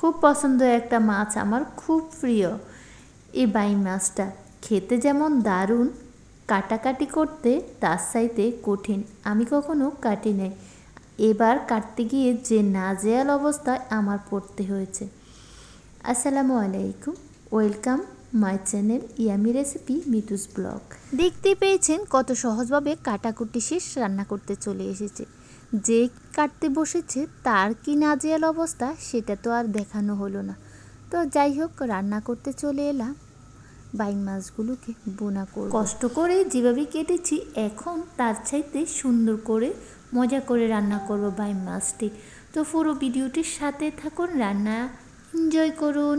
খুব পছন্দ একটা মাছ আমার খুব প্রিয়। এই বাই মাছটা খেতে যেমন দারুণ, কাটাকাটি করতে তার চাইতে কঠিন, আমি কখনো কাটি নাই। এবার কাটতে গিয়ে যে নাজেয়াল অবস্থায় আমার পড়তে হয়েছে। আসসালামু আলাইকুম, welcome my channel yummy recipe Mitus blog. দেখতে পেয়েছেন কত সহজভাবে কাটাকুটি শেষ রান্না করতে চলে এসেছে। যে কাটতে বসেছে, তার কি নাজেয়াল অবস্থা সেটা তো আর দেখানো হলো না। তো যাই হোক, রান্না করতে চলে এলাম। বাইং মাছগুলোকে বোনা করব। কষ্ট করে যেভাবে কেটেছি, এখন তার চাইতে সুন্দর করে মজা করে রান্না করব বাইং মাছটি। তো পুরো ভিডিওটির সাথে থাকুন, রান্না এনজয় করুন।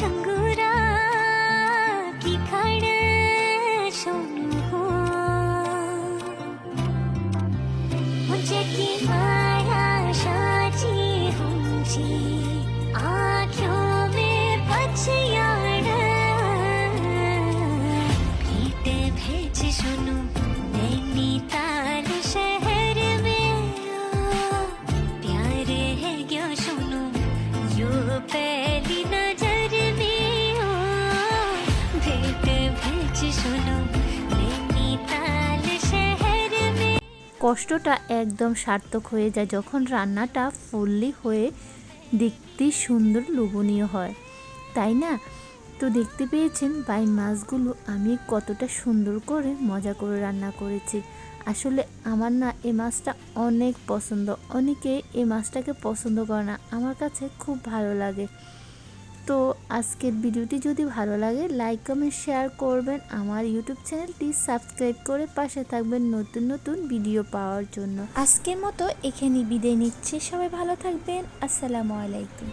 चंगुरा की खड़ सोनू हो मुझे की माया কষ্টটা একদম সার্থক হয়ে যায় যখন রান্নাটা ফুললি হয়ে দেখতে সুন্দর লোভনীয় হয়। তাই না? তো দেখতে পেয়েছেন বাই মাছগুলো আমি কতটা সুন্দর করে মজা করে রান্না করেছি। আসলে আমার না এ মাছটা অনেক পছন্দ। অনেকে এ মাছটাকে পছন্দ করে না। আমার কাছে খুব ভালো লাগে। তো আজকের ভিডিওটি যদি ভালো লাগে লাইক কমেন্ট শেয়ার করবেন। আমার ইউটিউব চ্যানেলটি সাবস্ক্রাইব করে পাশে থাকবেন নতুন নতুন ভিডিও পাওয়ার জন্য। আজকের মতো এখানে বিদায় নিচ্ছে। সবাই ভালো থাকবেন। আসসালামু আলাইকুম।